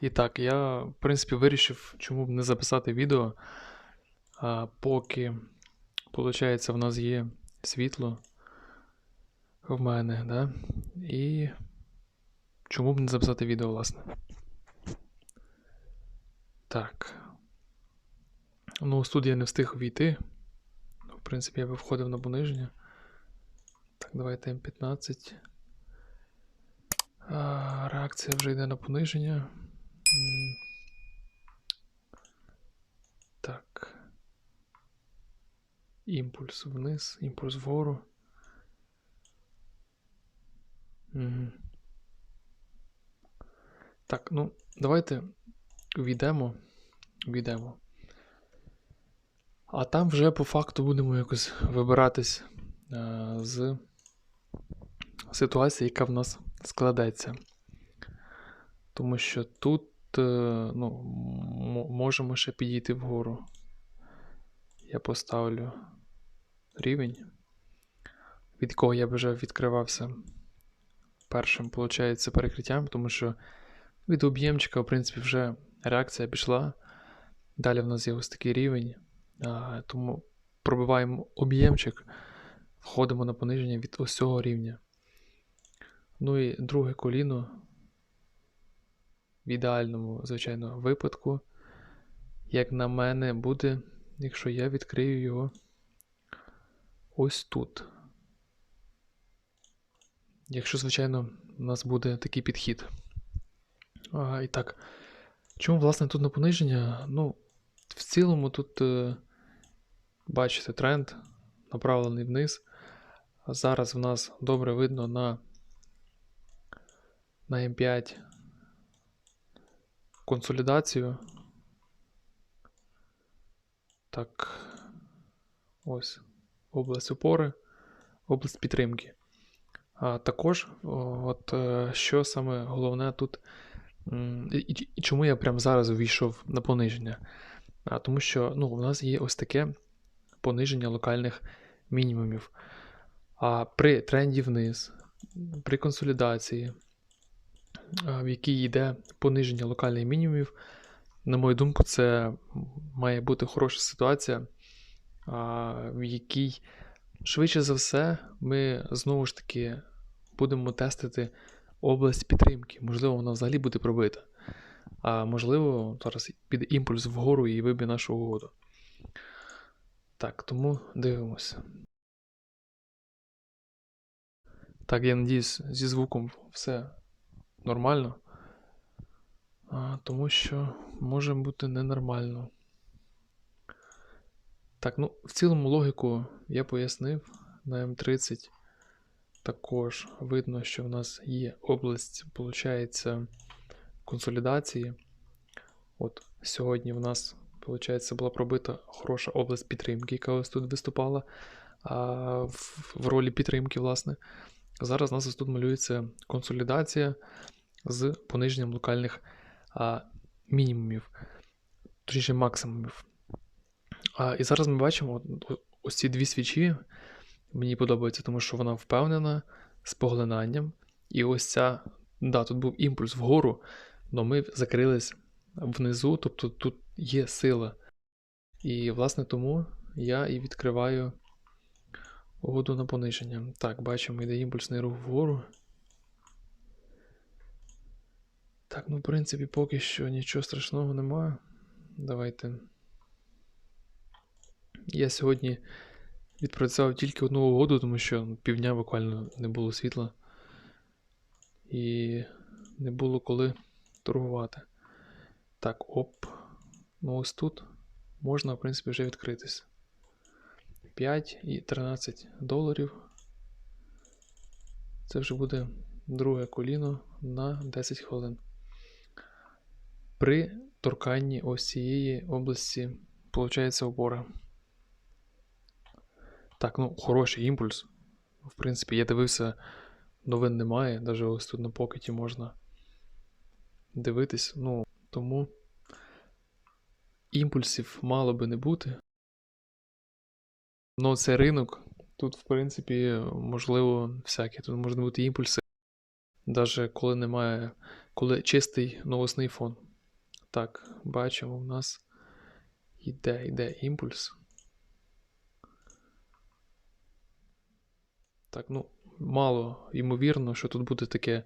І так, я, в принципі, вирішив, чому б не записати відео, а, поки, виходить, в нас є світло в мене, да? І чому б не записати відео, власне. Так. Ну, тут я не встиг увійти. В принципі, я би входив на пониження. Так, давайте М15. А, реакція вже йде на пониження. Так. Імпульс вниз, імпульс вгору. Так, ну, давайте увійдемо. Увійдемо. А там вже по факту будемо якось вибиратись е, з ситуації, яка в нас складеться. Тому що тут ну, можемо ще підійти вгору. Я поставлю рівень, від якого я б вже відкривався першим, виходить, перекриттям, тому що від об'ємчика, в принципі, вже реакція пішла. Далі в нас є ось такий рівень. А, тому пробиваємо об'ємчик, входимо на пониження від ось цього рівня. Ну і друге коліно. В ідеальному, звичайно, випадку, як на мене, буде, якщо я відкрию його ось тут. Якщо, звичайно, у нас буде такий підхід. А, і так. Чому, власне, тут на пониження? Ну, в цілому тут, е, бачите, тренд направлений вниз. Зараз в нас добре видно на, на М5 консолідацію. Так, ось область опори, область підтримки. А також, от е, що саме головне тут, і, і- чому я прямо зараз увійшов на пониження? А, тому що ну, у нас є ось таке пониження локальних мінімумів. А при тренді вниз, при консолідації, в якій йде пониження локальних мінімумів, на мою думку, це має бути хороша ситуація, в якій, швидше за все, ми знову ж таки будемо тестити область підтримки. Можливо, вона взагалі буде пробита. А можливо, зараз піде імпульс вгору і виб'є нашу угоду. Так, тому дивимося. Так, я надіюсь, зі звуком все нормально. А, тому що може бути ненормально. Так, ну, в цілому логіку я пояснив на М30. Також видно, що в нас є область, виходить, консолідації. От сьогодні в нас, виходить, була пробита хороша область підтримки, яка ось тут виступала а, в, в ролі підтримки, власне. Зараз у нас ось тут малюється консолідація з пониженням локальних а, мінімумів, точніше максимумів. А, і зараз ми бачимо ось ці дві свічі. Мені подобається, тому що вона впевнена з поглинанням. І ось ця, да, тут був імпульс вгору, але ми закрились внизу, тобто тут є сила. І, власне, тому я і відкриваю угоду на пониження. Так, бачимо, йде імпульсний рух вгору. Так, ну, в принципі, поки що нічого страшного немає. Давайте. Я сьогодні відпрацював тільки одну угоду, тому що півдня буквально не було світла. І не було коли торгувати. Так, оп. Ну ось тут можна, в принципі, вже відкритися. 5 і 13 доларів. Це вже буде друге коліно на 10 хвилин. При торканні ось цієї області, виходить, опора. Так, ну, хороший імпульс. В принципі, я дивився, новин немає, навіть ось тут на покеті можна дивитись. Ну, тому імпульсів мало би не бути. Ну, це ринок. Тут, в принципі, можливо, всяке. Тут можуть бути імпульси, навіть коли немає, коли чистий новосний фон. Так, бачимо, у нас йде, йде імпульс. Так, ну, мало ймовірно, що тут буде таке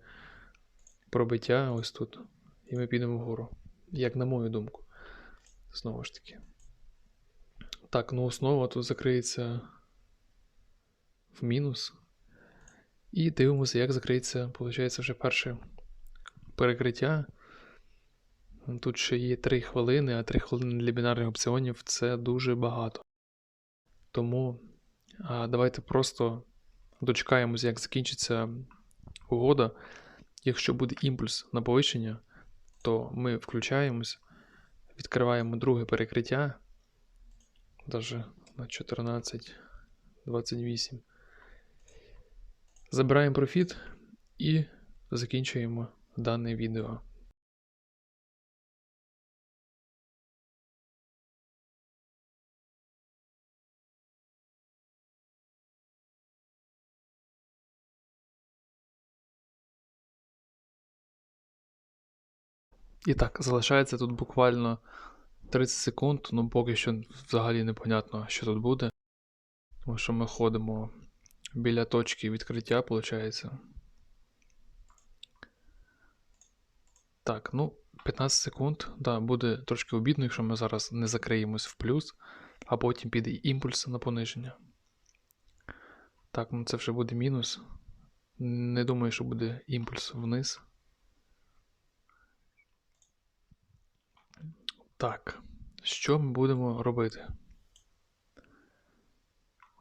пробиття ось тут. І ми підемо вгору. Як на мою думку. Знову ж таки. Так, ну основа тут закриється в мінус. І дивимося, як закриється, виходить, вже перше перекриття. Тут ще є 3 хвилини, а 3 хвилини для бінарних опціонів це дуже багато. Тому а, давайте просто дочекаємося, як закінчиться угода. Якщо буде імпульс на повищення, то ми включаємось, відкриваємо друге перекриття. Даже на 14.28. Забираємо профіт і закінчуємо дане відео. І так, залишається тут буквально 30 секунд, ну поки що взагалі непонятно, що тут буде. Тому що ми ходимо біля точки відкриття, виходить. Так, ну, 15 секунд. Да, буде трошки обідно, якщо ми зараз не закриємось в плюс, а потім піде імпульс на пониження. Так, ну це вже буде мінус. Не думаю, що буде імпульс вниз. Так, що ми будемо робити?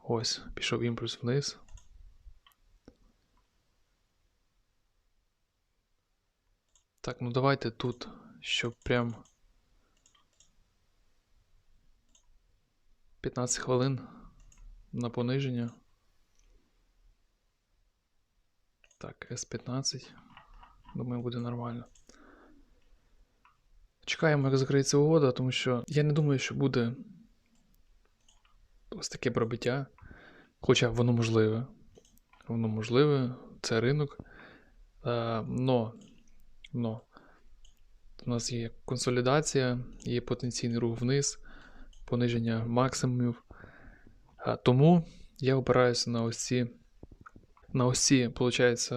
Ось, пішов імпульс вниз. Так, ну давайте тут, щоб прям 15 хвилин на пониження. Так, S15. Думаю, буде нормально. Чекаємо, як закриється угода, тому що я не думаю, що буде ось таке пробиття. Хоча воно можливе. Воно можливе, це ринок. А, но, но у нас є консолідація, є потенційний рух вниз, пониження максимумів. А, тому я опираюся на ось ці, на ось ці, виходить,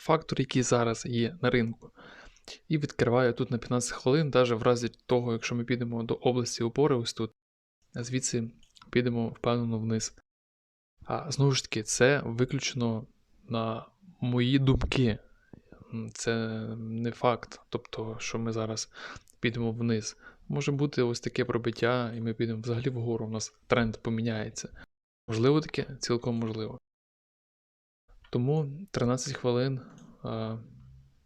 фактори, які зараз є на ринку. І відкриваю тут на 15 хвилин, навіть в разі того, якщо ми підемо до області опори, ось тут, а звідси підемо впевнено вниз. А знову ж таки, це виключено на мої думки. Це не факт, тобто, що ми зараз підемо вниз. Може бути ось таке пробиття, і ми підемо взагалі вгору, у нас тренд поміняється. Можливо, таке, цілком можливо. Тому 13 хвилин а,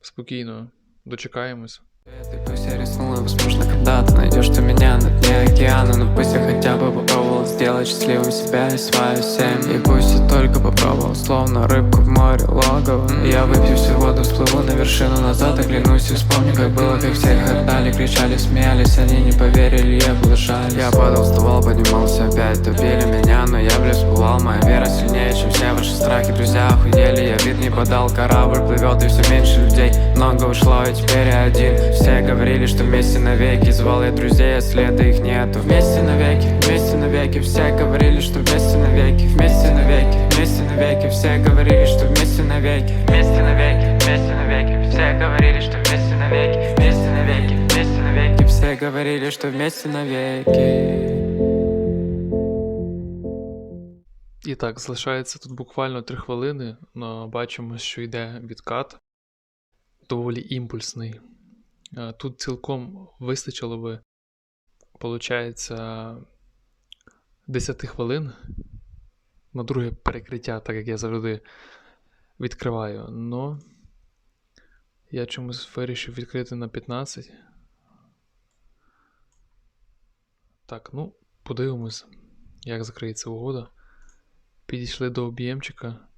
спокійно дочекаємось. Ты пусть я рискнула, возможно, когда-то найдешь ты меня на дне океана Но пусть я хотя бы попробовал сделать счастливым себя и свою семью И пусть я только попробовал, словно рыбку в море логово. Я выпью всю воду, всплыву на вершину назад, оглянусь и вспомню, как было, как все хохотали, кричали, смеялись Они не поверили, я облажались. Я падал, вставал, поднимался опять, топили меня Но я лес бывал, моя вера сильнее, чем все ваши страхи. Друзья охуели, я вид не подал, корабль плывет и все меньше людей. Много ушло, и теперь я один. Все говорили, что вместе навеки. Звал я друзей, а следа их нету. Вместе навеки, вместе навеки. Все говорили, что вместе навеки Вместе навеки, вместе навеки Все говорили, что вместе навеки. Вместе навеки, вместе навеки. Все говорили, что вместе навеки. Вместе навеки, вместе навеки. Все говорили, что вместе навеки. І так, залишається тут буквально 3 хвилини, но бачимо, що йде відкат. Доволі імпульсний. Е, Тут цілком вистачило би, виходить, 10 хвилин на друге перекриття, так як я завжди відкриваю. Но я чомусь вирішив відкрити на 15. Так, ну, подивимось, як закриється угода. Підійшли до об'ємчика.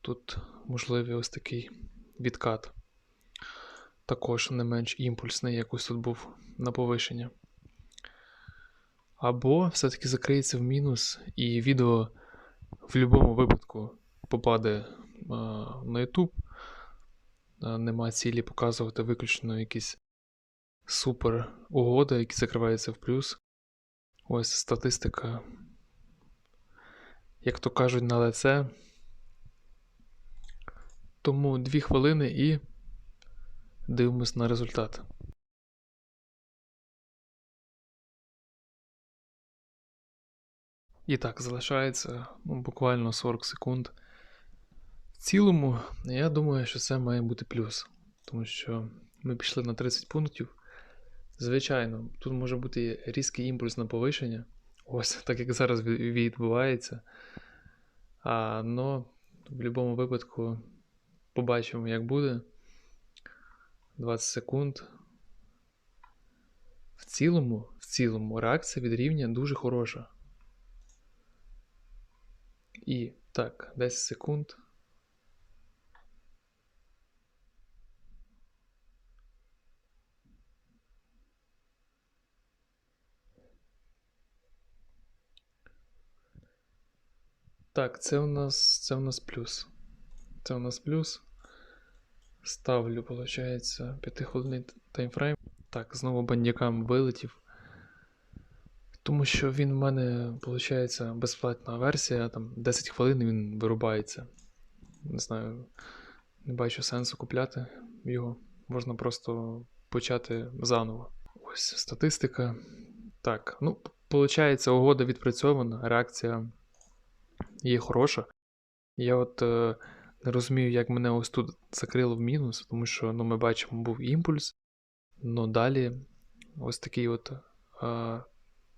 Тут можливий ось такий відкат. Також не менш імпульсний, як ось тут був на повишення. Або все-таки закриється в мінус, і відео в будь-якому випадку попаде а, на YouTube. А, нема цілі показувати виключно якісь супер угоди, які закриваються в плюс. Ось статистика. Як то кажуть, на лице. Тому 2 хвилини і дивимось на результат. І так, залишається ну, буквально 40 секунд. В цілому, я думаю, що це має бути плюс, тому що ми пішли на 30 пунктів. Звичайно, тут може бути різкий імпульс на повищення, ось так як зараз відбувається. А, но в будь-якому випадку побачимо, як буде. 20 секунд. В цілому, в цілому, реакція від рівня дуже хороша. І так, 10 секунд. Так, це у нас, це у нас плюс. Це у нас плюс. Ставлю, виходить, 5 хвилинний таймфрейм. Так, знову бандякам вилетів. Тому що він в мене, виходить, безплатна версія, там 10 хвилин він вирубається. Не знаю, не бачу сенсу купляти його. Можна просто почати заново. Ось статистика. Так, ну, виходить, угода відпрацьована, реакція є хороша. Я от е, не розумію, як мене ось тут закрило в мінус, тому що ну, ми бачимо, був імпульс. Ну далі ось такий от е,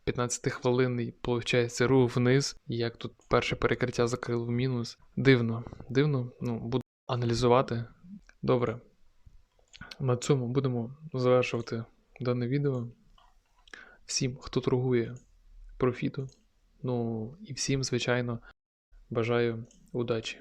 15-хвилинний, виходить, рух вниз. І як тут перше перекриття закрило в мінус. Дивно, дивно. Ну, буду аналізувати. Добре. На цьому будемо завершувати дане відео. Всім, хто торгує профіту. Ну і всім, звичайно, бажаю удачі.